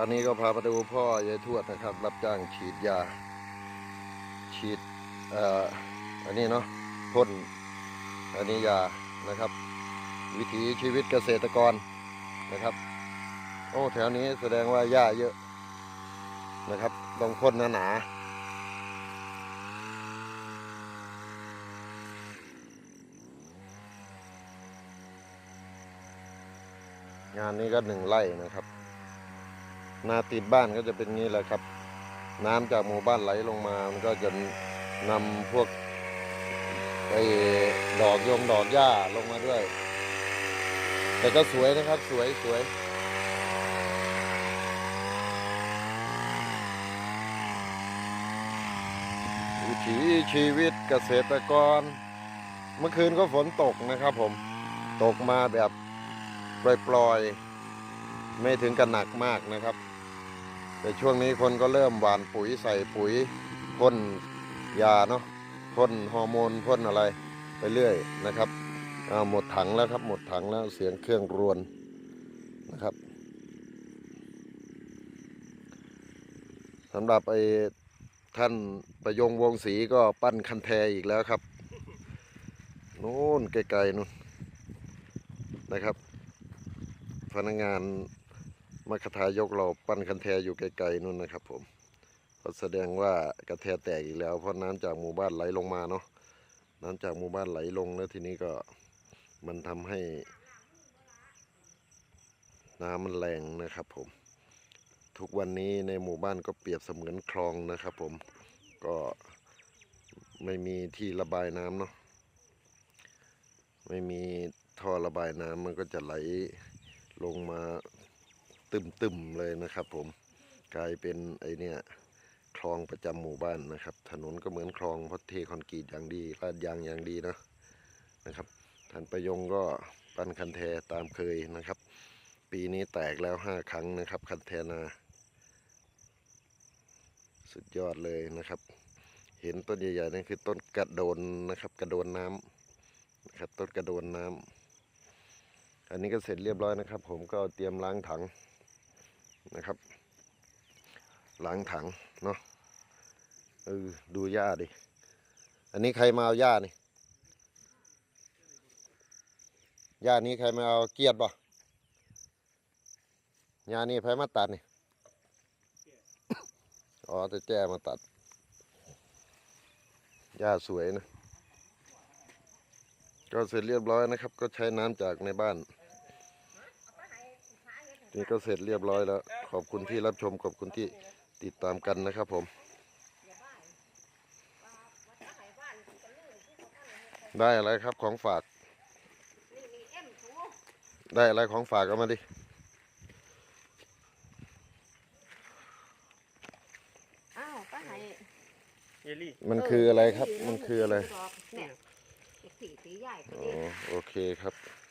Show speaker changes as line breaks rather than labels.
อนนี้ก็พามาดูพ่อยายทวดนะครับ รับจ้างฉีดยา ฉีดอันนี้เนาะพ่นอันนี้ยานะครับ วิถีชีวิตเกษตรกรนะครับ โอ้แถวนี้แสดงว่าหญ้าเยอะนะครับต้องพ่นหนาๆงานนี้ก็หนึ่งไร่นะครับ นาติดบ้านก็จะเป็นงี้แหละครับ น้ำจากหมู่บ้านไหลลงมา มันก็จะนำพวกไอ้ดอกยงดอกหญ้าลงมาด้วย แต่ก็สวยนะครับสวยสวยวิถีชีวิตเกษตรกร เมื่อคืนก็ฝนตกนะครับผม ตกมาแบบปล่อยๆ ไม่ถึงกับหนักมากนะครับ แต่ช่วงนี้คนก็เริ่มหว่านปุ๋ยใส่ปุ๋ยพ่นยาเนาะพ่นฮอร์โมนพ่นอะไรไปเรื่อยนะครับอ่าหมดถังแล้วครับหมดถังแล้วเสียงเครื่องรวนนะครับสำหรับไอ้ท่านประยงวงศรีก็ปั้นคันแทอีกแล้วครับนู่นไกลๆนู่นนะครับ พนักงาน มคทายกเราปั้นคันแทอยู่ไกลๆนู่นนะครับ ผมก็แสดงว่ากระแทแตกอีกแล้ว เพราะน้ำจากหมู่บ้านไหลลงมาเนาะน้ำจากหมู่บ้านไหลลงแล้วทีนี้ก็มันทำให้ น้ำมันแรงนะครับ ผม ทุกวันนี้ในหมู่บ้านก็เปรียบเสมือนคลองนะครับ ผมก็ไม่มีที่ระบายน้ำเนาะไม่มีท่อระบายน้ำมันก็จะไหลลงมา ตึมๆเลยนะครับ ผมกลายเป็นไอเนี่ยคลองประจำหมู่บ้านนะครับ ถนนก็เหมือนคลองเพราะเทคอนกรีตอย่างดีลาดยางอย่างดีนะนะครับท่านประยงก็ปั้นคันแทตามเคยนะครับ ปีนี้แตกแล้วห้าครั้งนะครับ คันแทนา สุดยอดเลยนะครับ เห็นต้นใหญ่ๆนั่นคือต้นกระโดนนะครับ กระโดนน้ำนะครับต้นกระโดนน้ำอันนี้ก็เสร็จเรียบร้อยนะครับ ผมก็เตรียมล้างถัง นะครับล้างถังเนาะเออดูหญ้าดิ อันนี้ใครมาเอาหญ้านี่หญ้านี้ใครมาเอาเกียดบ่หญ้านี่ใครมาตัดนี่อ๋อแต่แจ้มาตัดหญ้าสวยนะ ก็เสร็จเรียบร้อยนะครับ ก็ใช้น้ำจากในบ้าน นี่ก็เสร็จเรียบร้อยแล้ว ขอบคุณที่รับชม ขอบคุณที่ติดตามกันนะครับผม ได้อะไรครับของฝาก ได้อะไรของฝากเอามาดิ
อ้าวป้าไหน
เยลลี่
มันคืออะไรครับ มันคืออะไร
เนี่ยเด็กผีตีใหญ่ก็
อ๋
ดี
อโอเคครับ
เ